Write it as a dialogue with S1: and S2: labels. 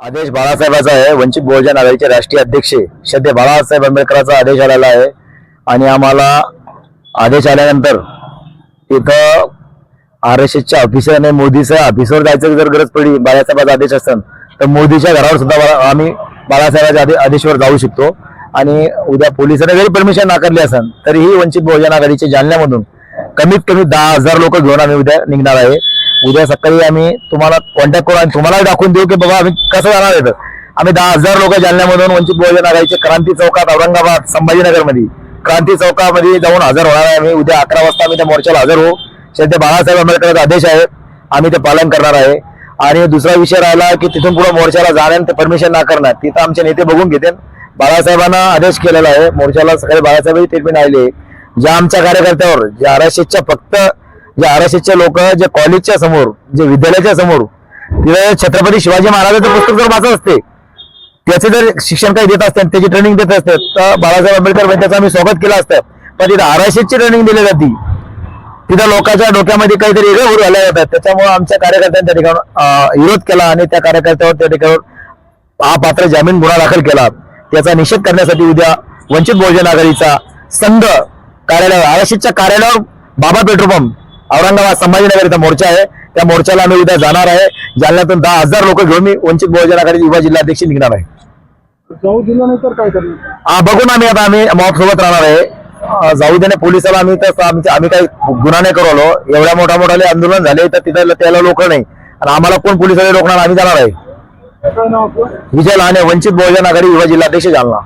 S1: आदेश बाळासाहेबाचा आहे. वंचित बहुजन आघाडीचे राष्ट्रीय अध्यक्ष सध्या बाळासाहेब आंबेडकरांचा आदेश आलेला आहे. आणि आम्हाला आदेश आल्यानंतर तिथं आर एस एसच्या ऑफिसरने मोदीच्या ऑफिसवर जायचं जर गरज पडली बाळासाहेबाचा आदेश असेल तर मोदीच्या घरावर सुद्धा आम्ही बाळासाहेबाच्या आदे- आदेशवर जाऊ शकतो. आणि उद्या पोलिसांनी जरी परमिशन नाकारली असेल तरीही वंचित बहुजन आघाडीचे जालन्यामधून कमीत कमी दहा हजार लोक घेऊन आम्ही उद्या निघणार आहे. उद्या सकाळी आम्ही तुम्हाला कॉन्टॅक्ट करू आणि तुम्हाला दाखवून देऊ की बाबा आम्ही कसं जाणार आहे आम्ही दहा हजार लोक जालन्यामधून वंचित बहुजन आघाडीचे क्रांती चौकात औरंगाबाद संभाजीनगरमध्ये. क्रांती चौकामध्ये जाऊन हजर होणार आहे आम्ही. उद्या अकरा वाजता आम्ही त्या मोर्चाला हजर होऊ. सध्या बाळासाहेब आंबेडकरांचा आदेश आहे आम्ही ते पालन करणार आहे. आणि दुसरा विषय राहिला की तिथून पुढे मोर्चाला जाण्यानंतर परमिशन ना करणार. तिथं आमचे नेते बघून घेतील. बाळासाहेबांना आदेश केलेला आहे. मोर्चाला सकाळी बाळासाहेबही ट्रीटमेंट आले ज्या आमच्या कार्यकर्त्यावर जे आर फक्त जे आर एस एसचे लोक जे कॉलेजच्या समोर जे विद्यालयाच्या समोर तिथे छत्रपती शिवाजी महाराजांचं पुस्तक जर वाचत असते त्याचे जर शिक्षण काही देत असतात त्याची ट्रेनिंग देत असतात तर बाळासाहेब आंबेडकर त्याचं आम्ही स्वागत केलं असतं. पण तिथे आर एस एसची ट्रेनिंग दिली जाते. तिथं लोकांच्या डोक्यामध्ये काहीतरी वेगळे उर आल्या जातात त्याच्यामुळे आमच्या कार्यकर्त्यांनी त्या ठिकाणी विरोध केला आणि त्या कार्यकर्त्यावर त्या ठिकाणी अपात्र जामीन गुन्हा दाखल केला. त्याचा निषेध करण्यासाठी उद्या वंचित बहुजन आघाडीचा संघ कार्यालय आरक्षितच्या कार्यालयावर बाबा पेट्रोल पंप औरंगाबाद संभाजीनगर इथं मोर्चा आहे. त्या मोर्चाला आम्ही उद्या जाणार आहे. जालन्यातून दहा हजार लोक घेऊन मी वंचित बहुजन आघाडी युवा जिल्हाध्यक्ष निघणार आहे.
S2: जाऊ दिलं नाही तर काय करणार
S1: हा बघून आम्ही आता आम्ही मॉब सोबत राहणार आहे. जाऊ देणे पोलिसाला आम्ही तर आमचे आम्ही काही गुन्हा नाही करू आलो. एवढ्या मोठ्या मोठाले आंदोलन झाले तर तिथं त्याला लोक नाही. आणि आम्हाला कोण पोलिसाला रोखणार आम्ही जाणार आहे.
S2: काय नाव आपलं?
S1: विजय लहाने वंचित बहुजन आघाडी युवा जिल्हाध्यक्ष जालना.